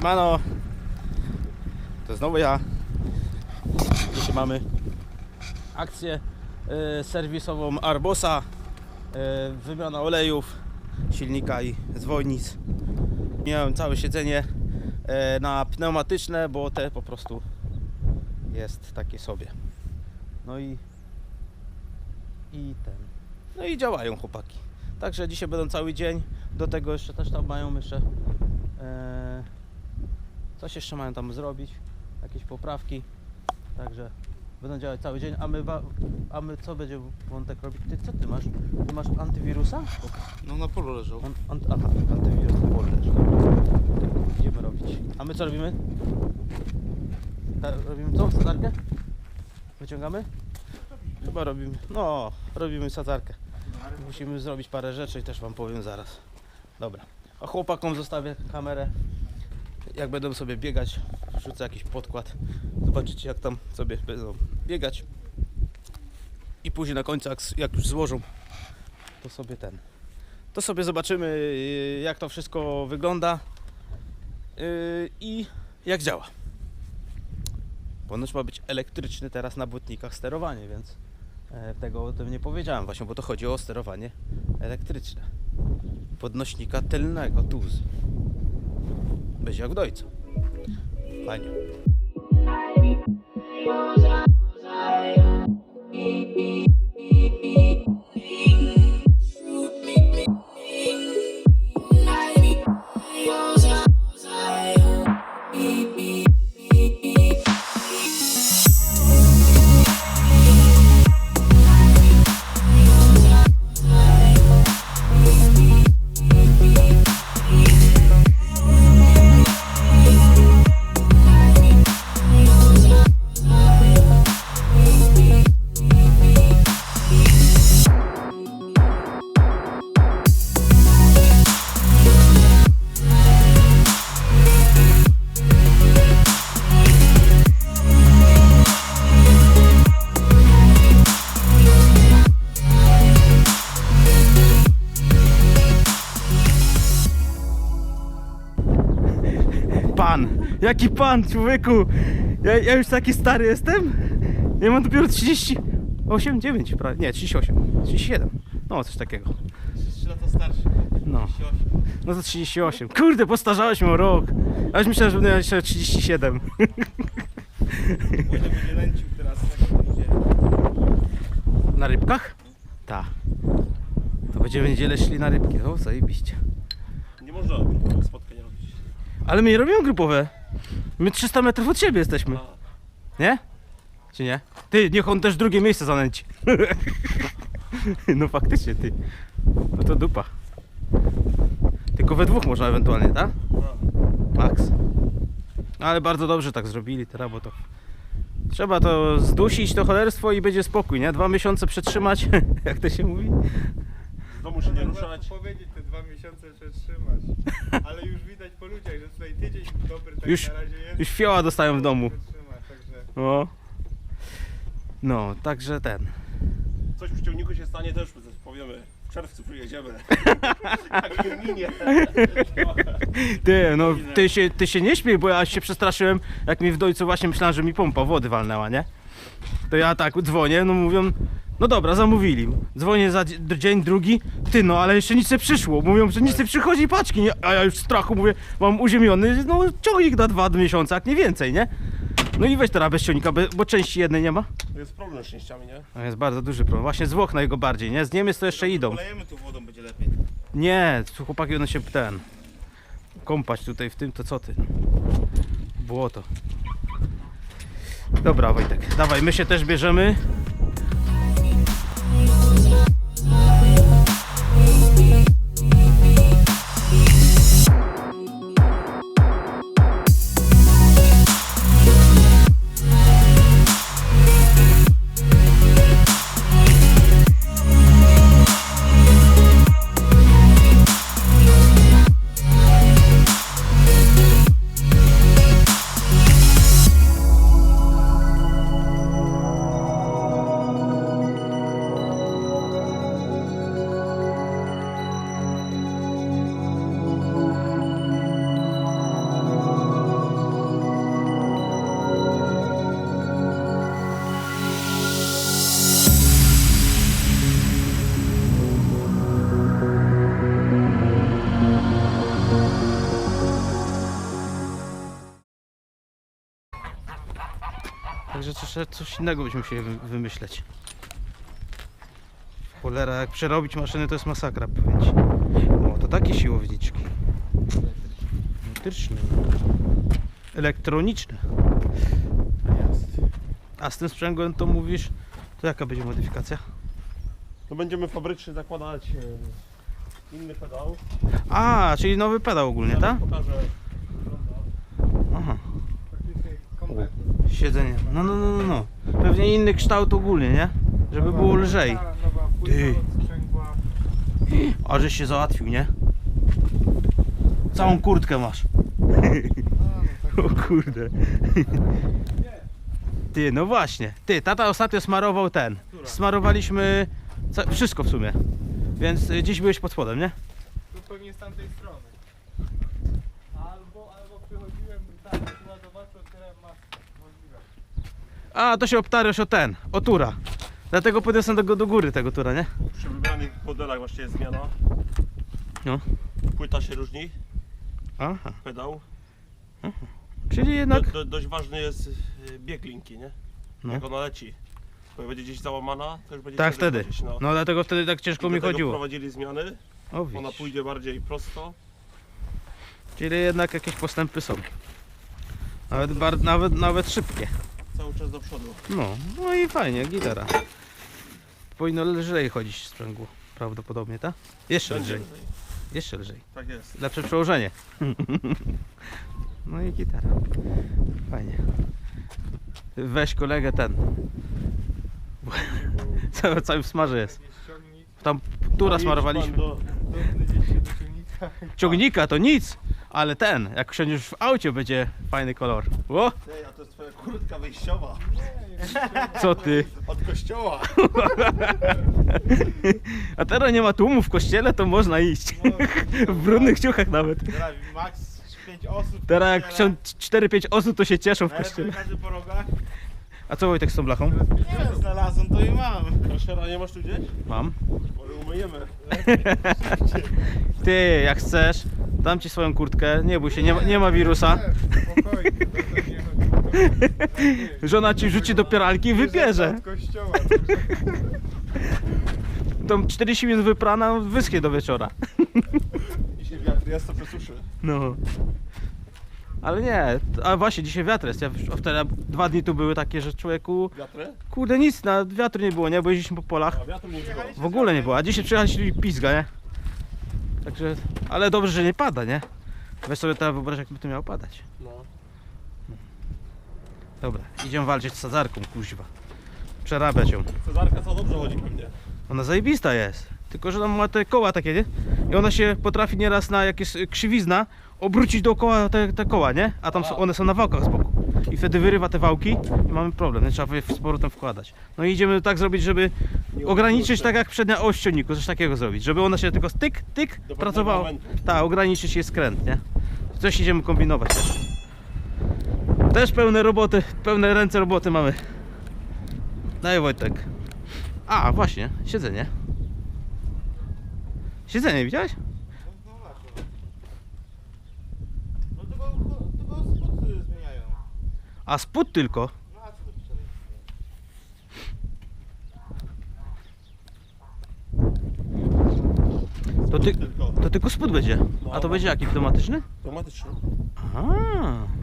Siemano. To znowu ja. Dzisiaj mamy akcję e, serwisową Arbosa. E, wymiana olejów, silnika i zwojnic. Miałem całe siedzenie e, na pneumatyczne, bo te po prostu jest takie sobie. No i i ten. No i działają chłopaki. Także dzisiaj będą cały dzień. Do tego jeszcze też tam mają e, coś jeszcze mają tam zrobić. Jakieś poprawki. Także będą działać cały dzień. A my, a my co będzie Wątek robić? Ty co ty masz? Ty masz antywirusa? No na polu leżał. An, an, aha, antywirus na pole leży. Idziemy robić. A my co robimy? Ta, robimy co? Sadzarkę? Wyciągamy? Chyba robimy. No, robimy sadzarkę. Musimy zrobić parę rzeczy i też wam powiem zaraz. Dobra. A chłopakom zostawię kamerę. Jak będą sobie biegać, wrzucę jakiś podkład. Zobaczycie jak tam sobie będą biegać. I później na końcu jak, już złożą, to sobie ten. To sobie zobaczymy yy, jak to wszystko wygląda yy, i jak działa. Ponoć ma być elektryczny teraz na błotnikach sterowanie, więc e, tego o tym nie powiedziałem właśnie, bo to chodzi o sterowanie elektryczne. Podnośnika tylnego, tuz. Będzie jak w dojcu. Fajnie. Jaki pan, człowieku! Ja, ja już taki stary jestem? Ja mam dopiero 38, 9 prawie. Nie, 38. 37. No, coś takiego. 3 lata starszy. No. 38. No to 38. Kurde, postarzałeś mnie o rok. A już myślałem, że będę miał jeszcze 37. Wojtek będzie nęcił teraz jak idzie. Na rybkach? Tak. To będziemy w niedzielę szli na rybki. O, zajebiście. Nie można spotkań robić. Ale my nie robimy grupowe. My 300 metrów od siebie jesteśmy. Nie? Czy nie? Ty, niech on też drugie miejsce zanęci. no faktycznie, ty. No to dupa. Tylko we dwóch można ewentualnie, tak? Max. No ale bardzo dobrze tak zrobili teraz, bo to... Trzeba to zdusić, to cholerstwo i będzie spokój, nie? Dwa miesiące przetrzymać, jak to się mówi. Się nie ruszać. powiedzieć te dwa miesiące przetrzymać. Ale już widać po ludziach, że tutaj tydzień dobry tak Już- na razie jest. Już fioła dostają w domu. Wytrzymać, także No. No, także ten. Coś przy ciągniku się stanie też powiemy. W czerwcu przyjedziemy. Jak nie minie. Ty, no ty się, ty się nie śmiej, bo ja się przestraszyłem, jak mi w dojcu właśnie myślałem, że mi pompa wody walnęła, nie? To ja tak dzwonię, no mówią, no dobra, zamówili. Dzwonię za dzie- dzień drugi, ty no, ale jeszcze nic nie przyszło. Mówią, że nic nie przychodzi paczki, nie? A ja już w strachu mówię, mam uziemiony, no ciągnik na dwa miesiące, jak nie więcej, nie? No i weź teraz bez ciągnika, bo części jednej nie ma. To jest problem z częściami, nie? To jest bardzo duży problem. Właśnie z Włoch najgo bardziej, nie? Z Niemiec to jeszcze idą. Polejemy tu wodą, będzie lepiej. Nie, chłopaki one się ten. Kąpać tutaj w tym, to co ty? Błoto. Dobra, Wojtek, dawaj, my się też bierzemy. Jeszcze coś innego byśmy musieli wy- wymyśleć. Cholera, jak przerobić maszyny to jest masakra, powiem ci. O, to takie siłowniczki. Elektryczne. Elektroniczne. Jest. A z tym sprzęgłem to mówisz, to jaka będzie modyfikacja? To będziemy fabrycznie zakładać e, inny pedał. A, czyli nowy pedał ogólnie, tak? Pokażę. Aha, Praktycznie No, no, no, no, no. Pewnie inny kształt ogólnie, nie? Żeby było lżej. Ty. A żeś się załatwił, nie? Całą kurtkę masz. O kurde. Ty, no właśnie. Ty, tata ostatnio smarował ten. Smarowaliśmy wszystko w sumie. Więc y, dziś byłeś pod spodem, nie? Tu pewnie z tamtej strony. Albo, albo przychodziłem tam, chyba zobaczył, otwierałem maskę. Możliwe. A, to się obtarłeś o ten, o tura. Dlatego podniosłem do, do góry tego tura, nie? Przy wybranych modelach właśnie jest zmiana. No. Płyta się różni, Aha. pedał. Czyli Do, jednak... do, dość ważny jest y, bieg linki, nie? No. Jak ona leci. Bo będzie gdzieś załamana, to już będzie Tak wtedy. chodzić, no. No dlatego wtedy tak ciężko I mi do chodziło. wprowadzili zmiany. O, Ona pójdzie bardziej prosto. Czyli jednak jakieś postępy są. Nawet, bar, nawet, nawet szybkie. Cały czas do przodu. No, no i fajnie, gitara. Powinno lżej chodzić w sprzęgło. Prawdopodobnie, tak? Jeszcze Będzie lżej. lżej. Jeszcze lżej. Tak jest. Lepsze przełożenie. No i gitara. Fajnie. Weź kolegę ten. Cały, cały w smarze jest. Tam tura smarowaliśmy. Do... do ciągnika. Ciągnika to nic, ale ten, jak wsiądziesz w aucie będzie fajny kolor. O, Ej, a to kurtka wyjściowa. co ty? Od kościoła. A teraz nie ma tłumu w kościele, to można iść. W brudnych ciuchach nawet. Teraz max 5 osób. Teraz jak wsią- 4-5 osób to się cieszą w kościele. każdy po rogach. A co Wojtek z tą blachą? Nie znalazłem, to i mam. Kraszera nie masz tu gdzieś? Mam. Może umyjemy. Ty, jak chcesz, dam ci swoją kurtkę, nie bój się, nie ma, nie ma wirusa. Spokojnie, Żona ci rzuci do pieralki i wybierze. Od kościoła, Tą 40 minut wyprana, wyschnie do wieczora. Dzisiaj wiatr jest, to przesuszy. No. Ale nie, a właśnie dzisiaj wiatr jest. Ja wtedy dwa dni tu były takie, że człowieku, Wiatry? kurde nic, na wiatru nie było, nie? Bo jeździliśmy po polach. A wiatru nie było. W ogóle nie było, a dzisiaj przyjechaliśmy i pizga, nie? Także, ale dobrze, że nie pada, nie? Weź sobie teraz wyobraź, jakby to miało padać. No. Dobra, idziemy walczyć z sadzarką, kuźwa. Przerabiać ją. Cezarka co dobrze chodzi pewnie. Ona zajebista jest. Tylko, że tam ma te koła takie, nie? I ona się potrafi nieraz na jakieś y, krzywizna obrócić dookoła te, te koła, nie? A tam są, one są na wałkach z boku. I wtedy wyrywa te wałki i mamy problem, nie? Trzeba je z powrotem wkładać. No i idziemy tak zrobić, żeby ograniczyć tak jak przednia oś ciągniku, coś takiego zrobić. Żeby ona się tylko tyk, tyk pracowała. Tak, ograniczyć jej skręt, nie? Coś idziemy kombinować też. Też pełne roboty, pełne ręce roboty mamy. Daj Wojtek. A, właśnie, siedzenie. Siedzenie, widziałeś? No. No zmieniają. A spód tylko. No to ty, Tylko. to tylko spód będzie. A to będzie jaki? Pneumatyczny? Automatyczny. A.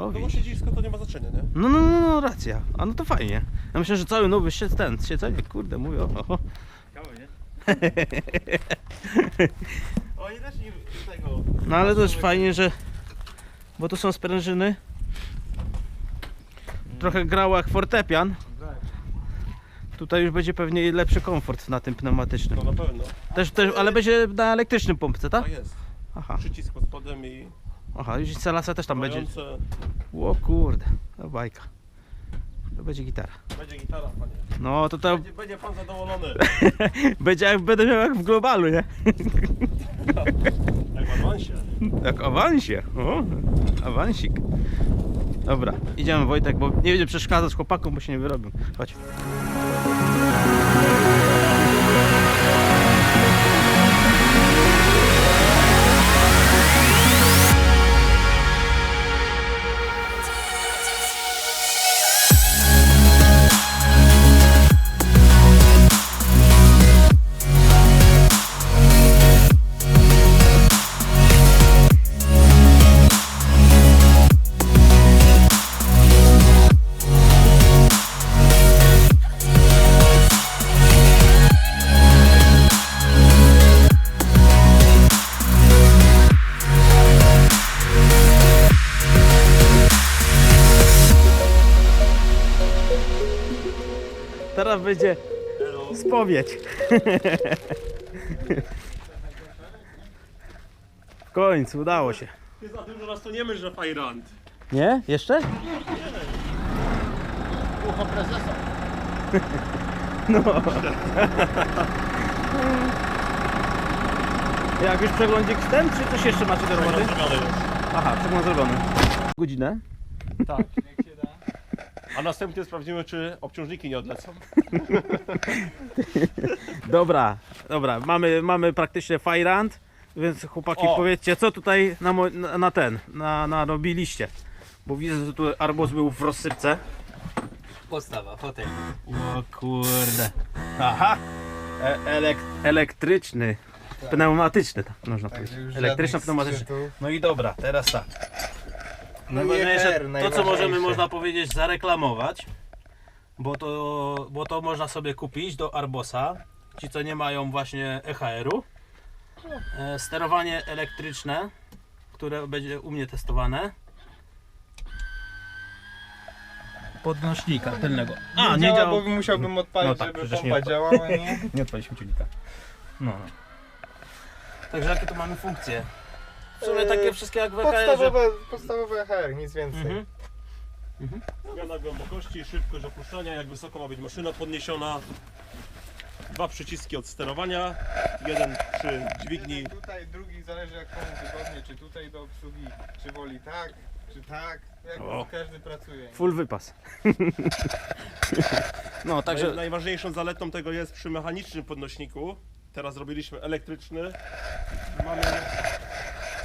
O, No bo widzisz. siedzisko to nie ma znaczenia, nie? No, no, no, no, racja. A no to fajnie. Ja myślę, że cały nowy sied, ten, siedzenie, kurde, mówię, oho. Ciekawe, nie? Oni też nie tego. No ale też fajnie, że... Bo tu są sprężyny. Trochę grało jak fortepian. Tak. Tutaj już będzie pewnie lepszy komfort na tym pneumatycznym. No na pewno. Też, też, ale będzie na elektrycznym pompce, tak? Tak jest. Aha, Przycisk pod spodem i aha, już Celasa też tam będzie. mające... O kurde, to bajka. To będzie gitara. Będzie gitara, panie. No to to Będzie, będzie pan zadowolony. będzie jak będę miał jak w globalu, nie? Jak w awansie. Jak awansie. O, awansik. Dobra, idziemy Wojtek, bo nie będzie przeszkadzać chłopakom, bo się nie wyrobią. Chodź. Będzie spowiedź. W końcu udało się. Ty za dużo nas to nie myśl, że fajrant. Nie? Jeszcze? Ucho prezesa. Jak już przeglądzik ten, czy coś jeszcze macie do roboty? Aha, przegląd zrobiony. Godzinę? Tak. A następnie sprawdzimy, czy obciążniki nie odlecą. Dobra, dobra, mamy, mamy praktycznie fajrant, więc chłopaki O. powiedzcie, co tutaj na, mo- na, na ten, na, narobiliście. Bo widzę, że tu arbuz był w rozsypce. Postawa, fotel. O kurde. Aha. E elek elektryczny. Pneumatyczny, tak można powiedzieć. Elektryczno pneumatyczny. No i dobra, teraz tak. No Najważniejsze, EHR, to co możemy, można powiedzieć, zareklamować, bo to, bo to można sobie kupić do Arbosa, ci co nie mają właśnie EHR-u. E, sterowanie elektryczne, które będzie u mnie testowane. Podnośnika tylnego. A, nie działa. bo musiałbym odpalić, No tak, żeby przecież nie pompa odpa- działała, nie? Nie odpaliśmy ciunika. No, no. Także jakie tu mamy funkcje? W sumie takie wszystkie jak w EHR-ze. Podstawowe, podstawowe HR, nic więcej. Mhm. Zmiana głębokości, szybkość opuszczania, jak wysoko ma być maszyna podniesiona. Dwa przyciski od sterowania, jeden przy dźwigni. Jeden tutaj, drugi zależy jak komu wygodnie, czy tutaj do obsługi, czy woli tak, czy tak. Jak O. każdy pracuje. nie? Full wypas. no, Naj, także najważniejszą zaletą tego jest przy mechanicznym podnośniku. Teraz robiliśmy elektryczny. Mamy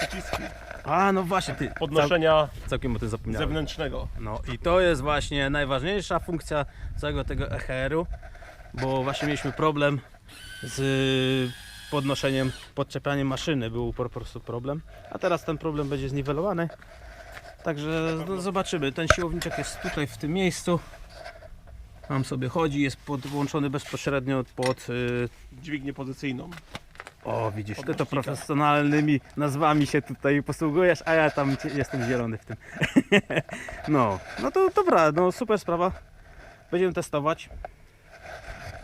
przyciski A, no właśnie, ty. podnoszenia Cał, całkiem o tym zapomniałem. zewnętrznego. No i to jest właśnie najważniejsza funkcja całego tego EHR-u, bo właśnie mieliśmy problem z podnoszeniem, podczepianiem maszyny. Był po prostu problem, a teraz ten problem będzie zniwelowany. Także no, zobaczymy. Ten siłowniczek jest tutaj w tym miejscu. Mam sobie chodzi, jest podłączony bezpośrednio pod y, Dźwignię pozycyjną. O, widzisz, ty to profesjonalnymi nazwami się tutaj posługujesz, a ja tam jestem zielony w tym. no, no to dobra, no super sprawa. Będziemy testować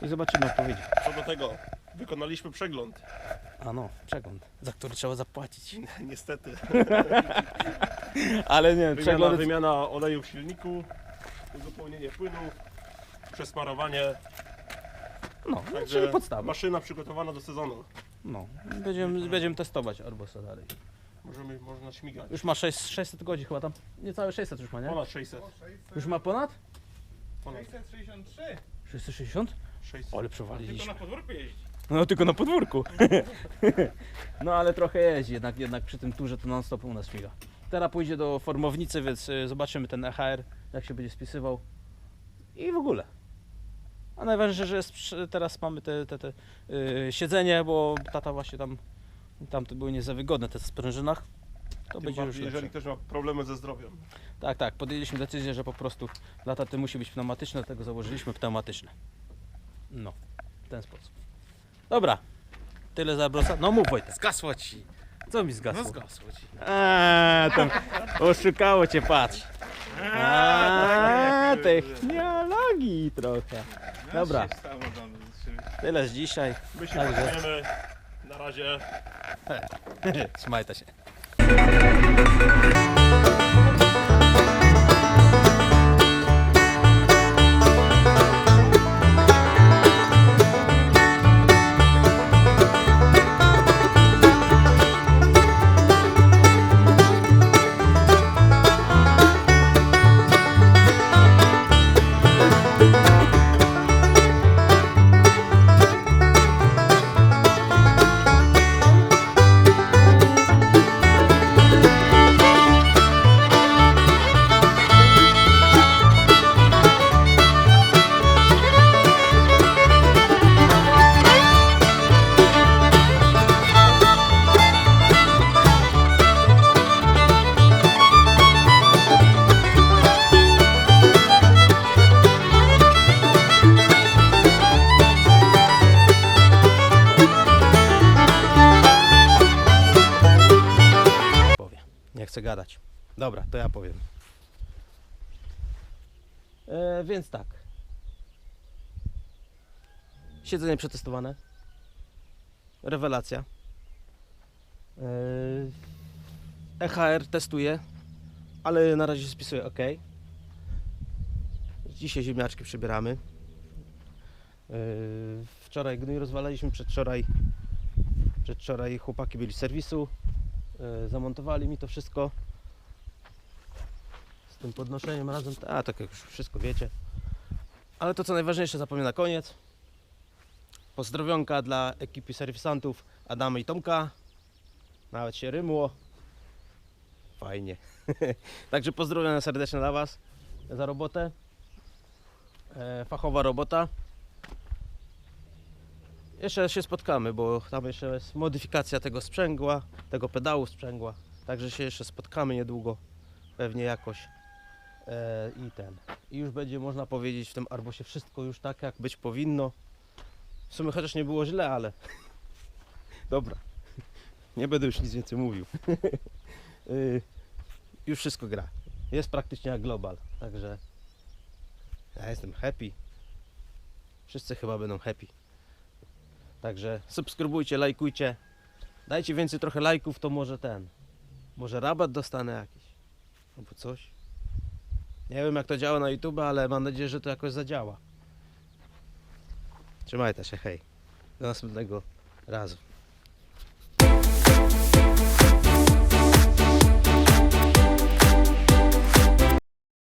i zobaczymy odpowiedzi. Co do tego, wykonaliśmy przegląd. A no, przegląd, za który trzeba zapłacić. Niestety. Ale nie, Wymiana, przegląd. wymiana oleju w silniku, uzupełnienie płynów, przesmarowanie. No, no Także czyli podstawa. maszyna przygotowana do sezonu. No, będziemy, będziemy testować Arbosa dalej. Możemy, można śmigać. Już ma 6, 600 godzin chyba tam. Niecałe 600 już ma, nie? Ponad 600. O, 600, Już ma ponad? Ponad 663. 660? 600. Ale przewaliliśmy. podwórku jeździ. No tylko na podwórku. no ale trochę jeździ, jednak, jednak przy tym turze to non stop u nas śmiga. Teraz pójdzie do formownicy, więc y, zobaczymy ten EHR, jak się będzie spisywał. I w ogóle. A najważniejsze, że jest, teraz mamy te, te, te y, siedzenie, bo tata właśnie tam, tam to były nie za wygodne te w sprężynach. To Tym będzie już bardziej, lepsze. jeżeli ktoś ma problemy ze zdrowiem. Tak, tak, podjęliśmy decyzję, że po prostu dla taty musi być pneumatyczne, dlatego założyliśmy pneumatyczne. No, w ten sposób. Dobra, tyle za brosa. No mów Wojtek, Zgasło ci. co mi zgasło? No zgasło ci. Eee, tam oszukało cię, patrz. Eee, technologii trochę. Dobra, tyle z dzisiaj. My się Także. Na razie. Trzymajcie się. Więc tak. Siedzenie przetestowane. Rewelacja. EHR testuje, ale na razie spisuje ok. Dzisiaj ziemniaczki przybieramy. Yy, wczoraj gnój rozwalaliśmy, przedwczoraj, przedwczoraj chłopaki byli z serwisu. Yy, zamontowali mi to wszystko. Z tym podnoszeniem razem, a tak jak już wszystko wiecie. Ale to co najważniejsze zapomnę na koniec. Pozdrowionka dla ekipy serwisantów Adama i Tomka. Nawet się rymło. Fajnie. Także pozdrowienia serdeczne dla Was za robotę. E, fachowa robota. Jeszcze się spotkamy, bo tam jeszcze jest modyfikacja tego sprzęgła, tego pedału sprzęgła. Także się jeszcze spotkamy niedługo. Pewnie jakoś. E, I ten. I już będzie można powiedzieć w tym Arbosie wszystko już tak, jak być powinno. W sumie chociaż nie było źle, ale. Dobra. Nie będę już nic więcej mówił. Y, już wszystko gra. Jest praktycznie jak global, także ja jestem happy. Wszyscy chyba będą happy. Także subskrybujcie, lajkujcie. Dajcie więcej trochę lajków, to może ten. Może rabat dostanę jakiś. Albo coś. Nie wiem jak to działa na YouTube, ale mam nadzieję, że to jakoś zadziała. Trzymajcie się, hej. Do następnego razu.